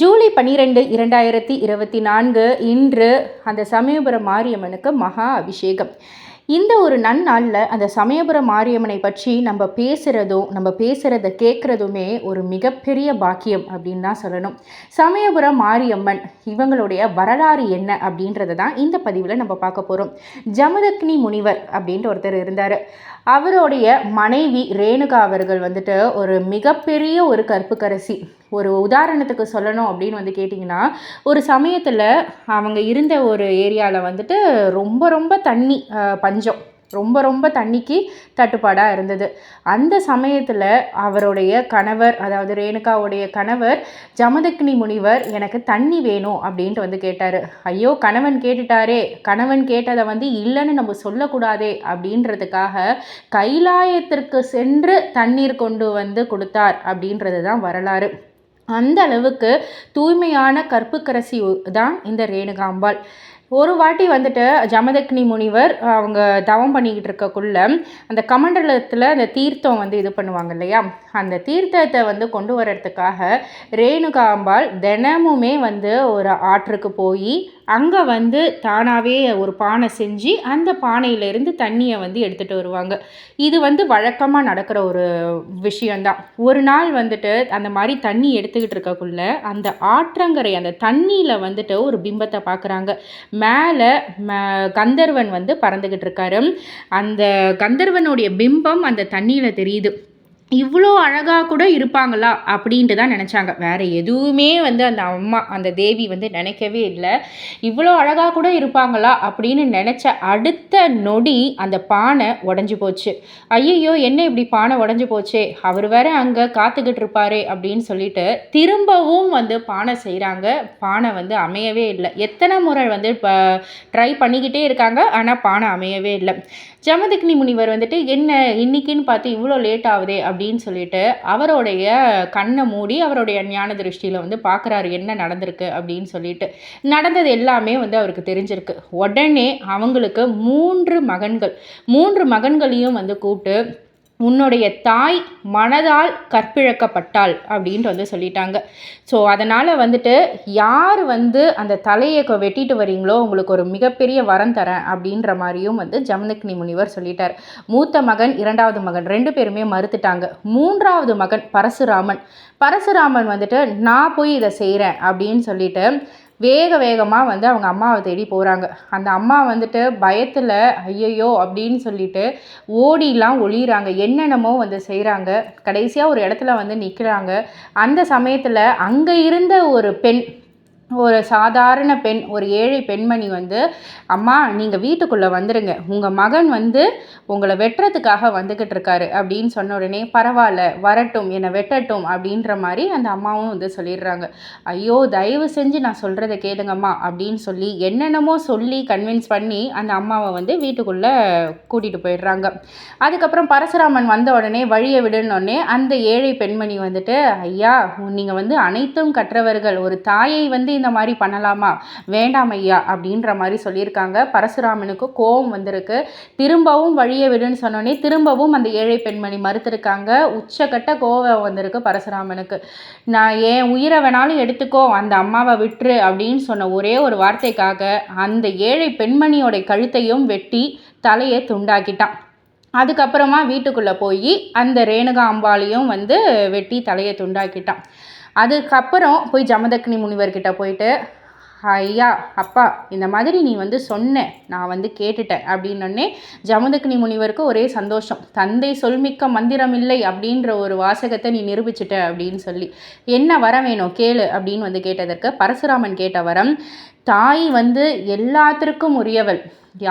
ஜூலை பன்னிரெண்டு இரண்டாயிரத்தி இருபத்தி நான்கு இன்று அந்த சமயபுரம் மாரியம்மனுக்கு மகா அபிஷேகம். இந்த ஒரு நன்னாளில் அந்த சமயபுரம் மாரியம்மனை பற்றி நம்ம பேசுகிறதும் நம்ம பேசுகிறத கேட்குறதுமே ஒரு மிகப்பெரிய பாக்கியம் அப்படின்னு தான் சொல்லணும். சமயபுரம் மாரியம்மன் இவங்களுடைய வரலாறு என்ன அப்படின்றத தான் இந்த பதிவில் நம்ம பார்க்க போகிறோம் ஜமதக்னி முனிவர் அப்படின்ட்டு ஒருத்தர் இருந்தார். அவருடைய மனைவி ரேணுகா அவர்கள் வந்துட்டு ஒரு மிகப்பெரிய ஒரு கற்புக்கரசி. ஒரு உதாரணத்துக்கு சொல்லணும் அப்படின்னு வந்து கேட்டிங்கன்னா ஒரு சமயத்தில் அவங்க இருந்த ஒரு ஏரியாவில் வந்துட்டு ரொம்ப ரொம்ப தண்ணி பஞ்சம். ரொம்ப ரொம்ப தண்ணிக்கு தட்டுப்பாடாக இருந்தது. அந்த சமயத்தில் அவருடைய கணவர் அதாவது ரேணுகாவுடைய கணவர் ஜமதக்னி முனிவர் எனக்கு தண்ணி வேணும் அப்படின்ட்டு வந்து கேட்டார். ஐயோ கணவன் கேட்டுட்டாரே. கணவன் கேட்டதை வந்து இல்லைன்னு நம்ம சொல்லக்கூடாதே அப்படின்றதுக்காக கைலாயத்திற்கு சென்று தண்ணீர் கொண்டு வந்து கொடுத்தார் அப்படின்றது தான் வரலாறு. அந்த அளவுக்கு தூய்மையான கற்புக்கரசி தான் இந்த ரேணுகாம்பாள். ஒரு வாட்டி வந்துட்டு ஜமதக்னி முனிவர் அவங்க தவம் பண்ணிக்கிட்டு இருக்கக்குள்ள அந்த கமண்டலத்தில் அந்த தீர்த்தம் வந்து இது பண்ணுவாங்க இல்லையா? அந்த தீர்த்தத்தை வந்து கொண்டு வர்றதுக்காக ரேணுகாம்பாள் தினமுமே வந்து ஒரு ஆற்றுக்கு போய் அங்கே வந்து தானாகவே ஒரு பானை செஞ்சு அந்த பானையிலேருந்து தண்ணியை வந்து எடுத்துகிட்டு வருவாங்க. இது வந்து வழக்கமாக நடக்கிற ஒரு விஷயந்தான் ஒரு நாள் வந்துட்டு அந்த மாதிரி தண்ணி எடுத்துக்கிட்டு இருக்கக்குள்ள அந்த ஆற்றங்கரை அந்த தண்ணியில் வந்துட்டு ஒரு பிம்பத்தை பார்க்குறாங்க மேலே கந்தர்வன் வந்து பறந்துக்கிட்டு இருக்காரு. அந்த கந்தர்வனுடைய பிம்பம் அந்த தண்ணியில் தெரியுது. இவ்வளோ அழகாக கூட இருப்பாங்களா அப்படின்ட்டு தான் நினச்சாங்க. வேறு எதுவுமே வந்து அந்த அம்மா அந்த தேவி வந்து நினைக்கவே இல்லை. இவ்வளோ அழகாக கூட இருப்பாங்களா அப்படின்னு நினச்ச அடுத்த நொடி அந்த பானை உடஞ்சி போச்சு. ஐயையோ என்ன இப்படி பானை உடஞ்சி போச்சே? அவர் வேற அங்கே காத்துக்கிட்டு இருப்பாரு அப்படின்னு சொல்லிட்டு திரும்பவும் வந்து பானை செய்கிறாங்க பானை வந்து அமையவே இல்லை. எத்தனை முறை வந்து இப்போ ட்ரை பண்ணிக்கிட்டே இருக்காங்க. ஆனால் பானை அமையவே இல்லை. ஜமதக்னி முனிவர் வந்துட்டு என்ன இன்னைக்குன்னு பார்த்து இவ்வளோ லேட் ஆகுதே அப்படின்னு சொல்லிட்டு அவருடைய கண்ணை மூடி அவருடைய ஞான திருஷ்டியில் வந்து பார்க்குறாரு என்ன நடந்திருக்கு? அப்படின்னு சொல்லிட்டு. நடந்தது எல்லாமே வந்து அவருக்கு தெரிஞ்சிருக்கு. உடனே அவங்களுக்கு மூன்று மகன்கள் மூன்று மகன்களையும் வந்து கூப்பிட்டு உன்னுடைய தாய் மனதால் கற்பிழக்கப்பட்டாள் அப்படின்ட்டு வந்து சொல்லிட்டாங்க. ஸோ அதனால் வந்துட்டு யார் வந்து அந்த தலையை வெட்டிட்டு வரீங்களோ உங்களுக்கு ஒரு மிகப்பெரிய வரம் தரேன் அப்படின்ற மாதிரியும் வந்து ஜமனக்னி முனிவர் சொல்லிட்டார். மூத்த மகன் இரண்டாவது மகன் ரெண்டு பேருமே மறுத்துட்டாங்க. மூன்றாவது மகன் பரசுராமன். பரசுராமன் வந்துட்டு நான் போய் இதை செய்கிறேன் அப்படின்னு சொல்லிட்டு வேக வேகமாக வந்து அவங்க அம்மாவை தேடி போகிறாங்க அந்த அம்மா வந்துட்டு பயத்தில் ஐயையோ! அப்படின்னு சொல்லிட்டு ஓடிலாம் ஒளிகிறாங்க என்னென்னமோ வந்து செய்கிறாங்க கடைசியாக ஒரு இடத்துல வந்து நிற்கிறாங்க அந்த சமயத்தில் அங்கே இருந்த ஒரு பெண் ஒரு சாதாரண பெண் ஒரு ஏழை பெண்மணி வந்து அம்மா நீங்கள் வீட்டுக்குள்ளே வந்துடுங்க உங்கள் மகன் வந்து உங்களை வெட்டுறதுக்காக வந்துக்கிட்டு இருக்காரு. அப்படின்னு சொன்ன உடனே பரவாயில்ல வரட்டும் என்னை வெட்டட்டும். அப்படின்ற மாதிரி அந்த அம்மாவும் வந்து சொல்லிடுறாங்க. ஐயோ தயவு செஞ்சு நான் சொல்கிறத கேளுங்கம்மா. அப்படின்னு சொல்லி என்னென்னமோ சொல்லி கன்வின்ஸ் பண்ணி அந்த அம்மாவை வந்து வீட்டுக்குள்ளே கூட்டிகிட்டு போயிடுறாங்க. அதுக்கப்புறம் பரசுராமன் வந்த உடனே வழியை விடணுன்னே அந்த ஏழை பெண்மணி வந்துட்டு ஐயா நீங்கள் வந்து அனைத்தும் கற்றவர்கள். ஒரு தாயை வந்து இந்த மாதிரி பண்ணலாமா? வேண்டாம் ஐயா அப்படின்ற மாதிரி சொல்லியிருக்காங்க. பரசுராமனுக்கு கோபம் வந்திருக்கு. திரும்பவும் வழியை விடுன்னு சொன்னோடனே திரும்பவும் அந்த ஏழை பெண்மணி மறுத்திருக்காங்க. உச்சக்கட்ட கோபம் வந்திருக்கு பரசுராமனுக்கு. நான் ஏன் உயிரை வேணாலும் எடுத்துக்கோ அந்த அம்மாவை விட்டுரு அப்படின்னு சொன்ன ஒரே ஒரு வார்த்தைக்காக அந்த ஏழை பெண்மணியோட கழுத்தையும் வெட்டி தலையை துண்டாக்கிட்டான். அதுக்கப்புறமா வீட்டுக்குள்ளே போய் அந்த ரேணுகா அம்பாலையும் வந்து வெட்டி தலையை துண்டாக்கிட்டான். அதுக்கப்புறம் போய் ஜமதக்னி முனிவர்கிட்ட போயிட்டு ஐயா அப்பா இந்த மாதிரி நீ வந்து சொன்ன நான் வந்து கேட்டுட்டேன். அப்படின்னொடனே ஜமதக்னி முனிவருக்கு ஒரே சந்தோஷம். தந்தை சொல்மிக்க மந்திரம் இல்லை அப்படின்ற ஒரு வாசகத்தை நீ நிரூபிச்சிட்ட அப்படின்னு சொல்லி. என்ன வர வேணும் கேளு அப்படின்னு வந்து கேட்டதற்கு பரசுராமன் கேட்ட வரம் தாய் வந்து எல்லாத்திற்கும் உரியவள்.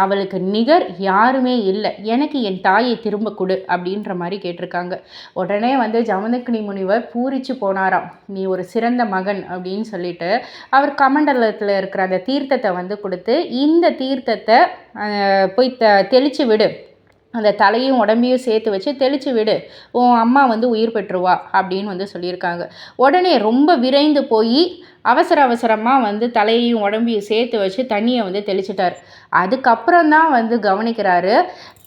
அவளுக்கு நிகர் யாருமே இல்லை. எனக்கு என் தாயை திரும்ப கொடு அப்படின்ற மாதிரி கேட்டிருக்காங்க. உடனே வந்து ஜமதக்னி முனிவர் பூரிச்சு போனாராம். நீ ஒரு சிறந்த மகன் அப்படின்னு சொல்லிட்டு அவர் கமண்டலத்தில் இருக்கிற அந்த தீர்த்தத்தை வந்து கொடுத்து இந்த தீர்த்தத்தை போய் த தெளித்து விடு. அந்த தலையும் உடம்பையும் சேர்த்து வச்சு தெளித்து விடு. உன் அம்மா வந்து உயிர் பெற்றுவா அப்படின்னு வந்து சொல்லியிருக்காங்க. உடனே ரொம்ப விரைந்து போய் அவசர அவசரமாக வந்து தலையையும் உடம்பையும் சேர்த்து வச்சு தண்ணியை வந்து தெளிச்சிட்டார். அதுக்கப்புறம் தான் வந்து கவனிக்கிறாரு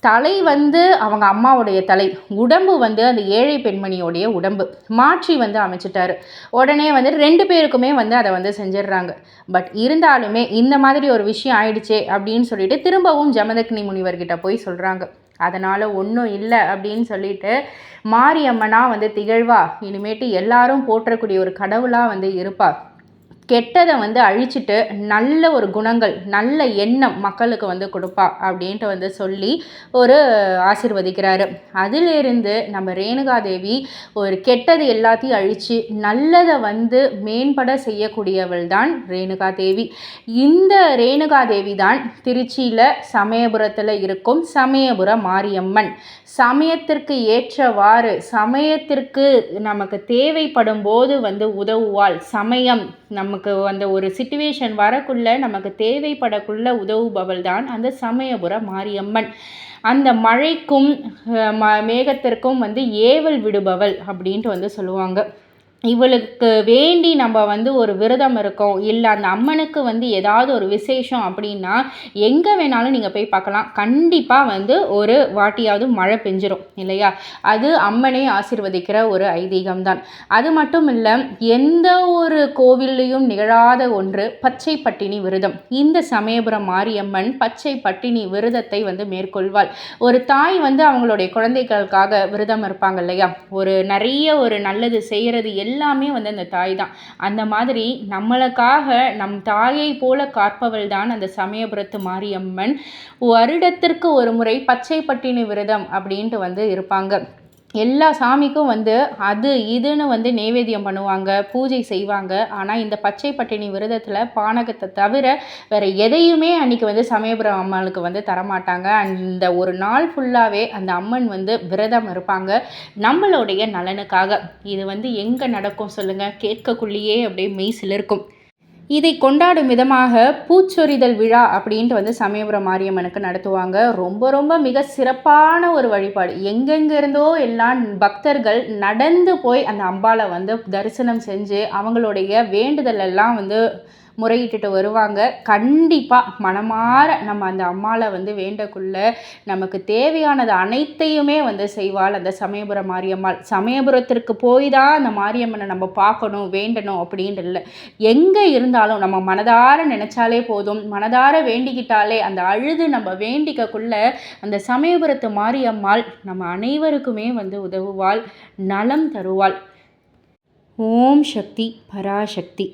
தலை வந்து அவங்க அம்மாவுடைய தலை உடம்பு வந்து அந்த ஏழை பெண்மணியோடைய உடம்பு மாற்றி வந்து அமைச்சிட்டார். உடனே வந்து ரெண்டு பேருக்குமே வந்து அதை வந்து செஞ்சிடுறாங்க. பட் இருந்தாலுமே இந்த மாதிரி ஒரு விஷயம் ஆயிடுச்சே அப்படின்னு சொல்லிட்டு திரும்பவும் ஜமதக்னி முனிவர்கிட்ட போய் சொல்கிறாங்க அதனால் ஒன்றும் இல்லை அப்படின்னு சொல்லிட்டு மாரியம்மனாக வந்து திகழ்வா இனிமேட்டு எல்லாரும் போற்றக்கூடிய ஒரு கடவுளாக வந்து இருப்பாள் கெட்டதை வந்து அழிச்சிட்டு நல்ல ஒரு குணங்கள் நல்ல எண்ணம் மக்களுக்கு வந்து கொடுப்பா அப்படின்ட்டு வந்து சொல்லி ஒரு ஆசிர்வதிக்கிறாரு. அதிலிருந்து நம்ம ரேணுகாதேவி ஒரு கெட்டது எல்லாத்தையும் அழித்து நல்லதை வந்து மேம்பட செய்யக்கூடியவள் தான் ரேணுகாதேவி. இந்த ரேணுகாதேவி தான் திருச்சியில் சமயபுரத்தில் இருக்கும் சமயபுர மாரியம்மன். சமயத்திற்கு ஏற்றவாறு சமயத்திற்கு நமக்கு தேவைப்படும் போது வந்து உதவுவாள். சமயம் நமக்கு அந்த ஒரு சுச்சுவேஷன் வரக்குள்ள நமக்கு தேவைப்படக்குள்ள உதவுபவள் தான் அந்த சமயபுர மாரியம்மன். அந்த மழைக்கும் ம மேகத்திற்கும் வந்து ஏவல் விடுபவள் அப்படின்ட்டு வந்து சொல்லுவாங்க. இவளுக்கு வேண்டி நம்ம வந்து ஒரு விரதம் இருக்கோம் இல்லை அந்த அம்மனுக்கு வந்து ஏதாவது ஒரு விசேஷம் அப்படின்னா எங்கே வேணாலும் நீங்கள் போய் பார்க்கலாம். கண்டிப்பாக வந்து ஒரு வாட்டியாவது மழை பெஞ்சிரும் இல்லையா? அது அம்மனே ஆசிர்வதிக்கிற ஒரு ஐதீகம்தான். அது மட்டும் இல்லை எந்த ஒரு கோவில்லையும் நிகழாத ஒன்று பச்சை பட்டினி விரதம். இந்த சமயபுரம் மாரியம்மன் பச்சை பட்டினி விரதத்தை வந்து மேற்கொள்வாள். ஒரு தாய் வந்து அவங்களுடைய குழந்தைகளுக்காக விரதம் இருப்பாங்க இல்லையா? ஒரு நிறைய ஒரு நல்லது செய்கிறது எல்லாம் எல்லாமே வந்து அந்த தாய் தான். அந்த மாதிரி நம்மளுக்காக நம் தாயை போல காப்பவள் தான் அந்த சமயபுரத்து மாரியம்மன். வருடத்திற்கு ஒரு முறை பச்சை பட்டினி விரதம் அப்படின்ட்டு வந்து இருப்பாங்க. எல்லா சாமிக்கும் வந்து அது இதுன்னு வந்து நெய்வேத்தியம் பண்ணுவாங்க பூஜை செய்வாங்க. ஆனால் இந்த பச்சை பட்டினி விரதத்தில் பானகத்தை தவிர வேறு எதையுமே அன்றைக்கி வந்து சமயபுரம் அம்மனுக்கு வந்து தரமாட்டாங்க. அந்த ஒரு நாள் ஃபுல்லாகவே அந்த அம்மன் வந்து விரதம் இருப்பாங்க. நம்மளுடைய நலனுக்காக. இது வந்து எங்கே நடக்கும் சொல்லுங்கள் கேட்கக்குள்ளேயே அப்படியே மெய் சிலிருக்கும். இதை கொண்டாடும் விதமாக பூச்சொரிதல் விழா அப்படின்ட்டு வந்து சமயபுரம் மாரியம்மனுக்கு நடத்துவாங்க. ரொம்ப ரொம்ப மிக சிறப்பான ஒரு வழிபாடு. எங்கெங்கிருந்தோ எல்லாம் பக்தர்கள் நடந்து போய் அந்த அம்பாவை வந்து தரிசனம் செஞ்சு அவங்களுடைய வேண்டுதல் எல்லாம் வந்து முறையிட்டுட்டு வருவாங்க. கண்டிப்பாக மனமாற நம்ம அந்த அம்மாவை வந்து வேண்டக்குள்ள நமக்கு தேவையானது அனைத்தையுமே வந்து செய்வாள் அந்த சமயபுர மாரியம்மாள். சமயபுரத்திற்கு போய் தான் அந்த மாரியம்மனை நம்ம பார்க்கணும் வேண்டணும் அப்படின்ட்டு இல்லை. எங்கே இருந்தாலும் நம்ம மனதார நினச்சாலே போதும். மனதார வேண்டிக்கிட்டாலே அந்த அழுது நம்ம வேண்டிக்கக்குள்ள அந்த சமயபுரத்து மாரியம்மாள் நம்ம அனைவருக்குமே வந்து உதவுவாள் நலம் தருவாள். ஓம் சக்தி பராசக்தி.